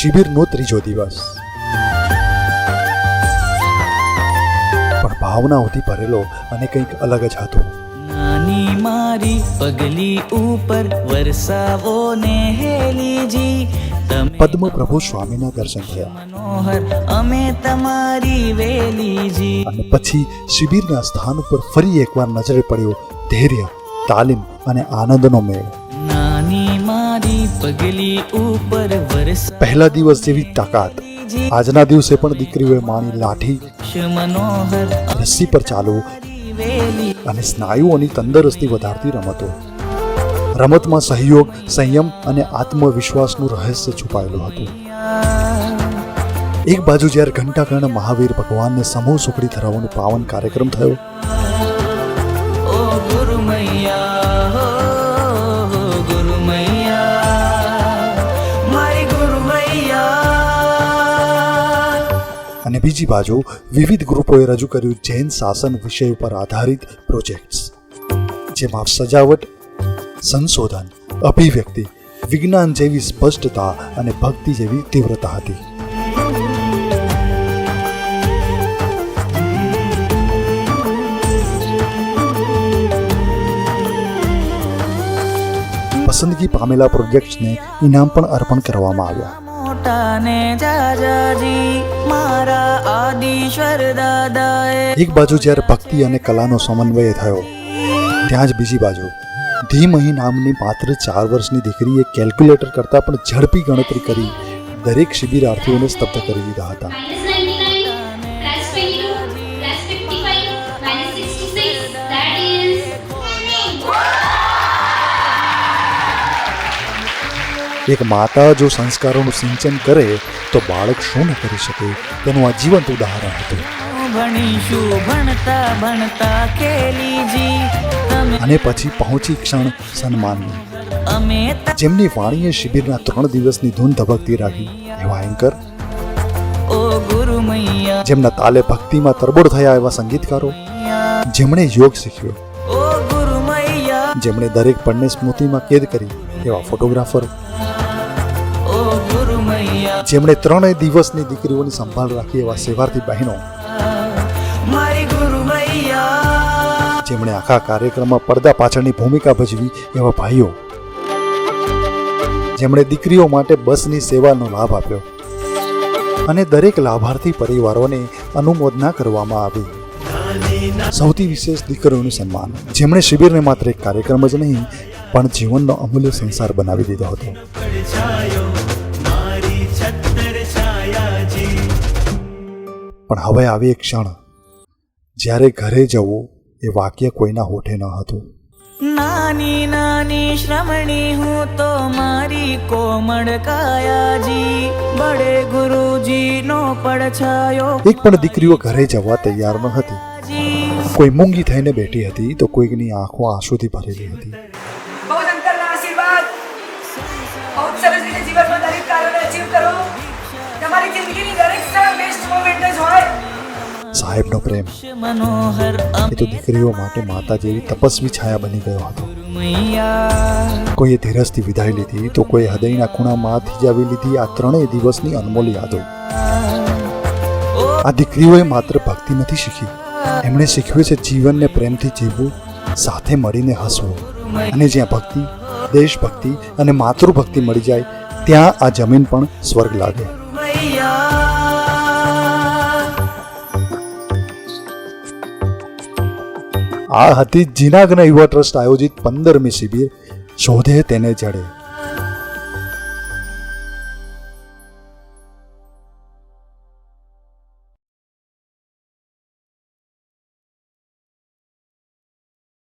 શિબિરનો ત્રીજો દિવસ. પણ ભાવનાઓથી ભરેલો અને કંઈક અલગ જ હતો. નાની મારી પગલી ઉપર વરસાવો ને હેલીજી તમે પદ્મ પ્રભુ સ્વામીના દર્શન થયા. અમે તમારી વેલીજી અને પછી શિબિરના સ્થાન ઉપર ફરી એકવાર નજરે પડ્યો ધૈર્ય તાલીમ અને આનંદનો મેળ. પહેલા દિવસ જેવી તાકાત. આજના દિવસે પણ દીકરીઓએ માની લાઠી. રસ્સી પર ચાલવું અને સ્નાયુઓની તંદુરસ્તી વધારતી રમતો. રમતમાં સહયોગ સંયમ અને આત્મવિશ્વાસનું રહસ્ય છુપાયેલું હતું. એક બાજુ જ્યારે ઘંટાકર્ણ મહાવીર ભગવાનને સમૂહ સુખડી ધરાવવાનો પાવન કાર્યક્રમ થયો અને બીજી બાજુ વિવિધ ગ્રુપોએ રજૂ કર્યું જૈન શાસન વિષય ઉપર આધારિત પ્રોજેક્ટ્સ જેમાં સજાવટ સંશોધન અભિવ્યક્તિ વિજ્ઞાન જેવી સ્પષ્ટતા અને ભક્તિ જેવી તીવ્રતા હતી. પસંદગી પામેલા પ્રોજેક્ટ્સને ઇનામ પણ અર્પણ કરવામાં આવ્યા. મોટા ને જાજાજી મારા આદિશ્વર દાદાએ એક બાજુ જ્યારે ભક્તિ અને કલાનો સમન્વય થયો ત્યાં જ બીજી બાજુ ધીમહી નામની માત્ર ચાર વર્ષની દીકરીએ કેલ્ક્યુલેટર કરતાં પણ ઝડપી ગણતરી કરી. દરેક શિબિરાર્થીઓને સ્તબ્ધ કરી દીધા હતા. minus 99 plus 22 plus 55 minus 66 that is એક માતા જો સંસ્કારોનું સિંચન કરે, તો બાળક શું ન કરી શકે? તેનું આ જીવંત ઉદાહરણ હતું. ભણીશું ભણતા ભણતા ખેલીજી અને પછી પહોંચી ક્ષણ સન્માનની અમે જેમની વાણીએ શિબિરના ત્રણ દિવસની ધૂન ધબકતી રાખી એવા એન્કર. જેમના તાલે ભક્તિમાં તરબોળ થયા એવા સંગીતકારો. જેમણે યોગ શીખ્યો. જેમણે દરેક પળને સ્મૃતિમાં કેદ કરી એવા ફોટોગ્રાફર. જેમણે ત્રણેય દિવસની દીકરીઓની સંભાળ રાખી એવા સેવાર્થી બહેનો. જેમણે આખા કાર્યક્રમમાં પડદા પાછળની ભૂમિકા ભજવી એવા ભાઈઓ. જેમણે દીકરીઓ માટે બસની સેવાનો લાભ આપ્યો. અને દરેક લાભાર્થી પરિવારોને અનુમોદના કરવામાં આવી. સૌથી વિશેષ દીકરીઓનું સન્માન. જેમણે શિબિરને માત્ર એક કાર્યક્રમ જ નહીં, પણ જીવનનો અમૂલ્ય સંસાર બનાવી દીધો હતો. પણ હવે આવી એક ક્ષણ. જ્યારે ઘરે જવું એ વાક્ય કોઈના હોઠે ન હતું. નાની નાની શ્રમણી હું તો મારી કોમળ કાયાજી બડે ગુરુજી નો પડછાયો એક પણ દીકરીઓ ઘરે જવા તૈયાર ન હતી. કોઈ મૂંગી થઈને બેઠી હતી તો કોઈકની આંખો આંસુથી ભરેલી હતી. તમારી જિંદગીની દરેક ક્ષણ બેસ્ટ મોમેન્ટ જ હોય. સાહેબનો પ્રેમ. એ તો દીકરીઓ માટે માતા જેવી તપસ્વી છાયા બની ગયો હતો. કોઈએ ધીરજથી વિદાય લીધી તો કોઈ હૃદયના ખૂણામાં થીજાવી લીધી આ ત્રણેય દિવસની અનમોલ યાદો. આ દીકરીઓએ માત્ર ભક્તિ નથી શીખી. એમણે શીખવ્યું છે જીવનને પ્રેમથી જીવવું સાથે મળીને હસવું. અને જ્યાં ભક્તિ દેશભક્તિ અને માતૃભક્તિ મળી જાય ત્યાં આ જમીન પણ સ્વર્ગ લાગે. આ હતી જીનાગ્ન યુવા ટ્રસ્ટ આયોજિત પંદરમી શિબિર. શોધે તેને જડે.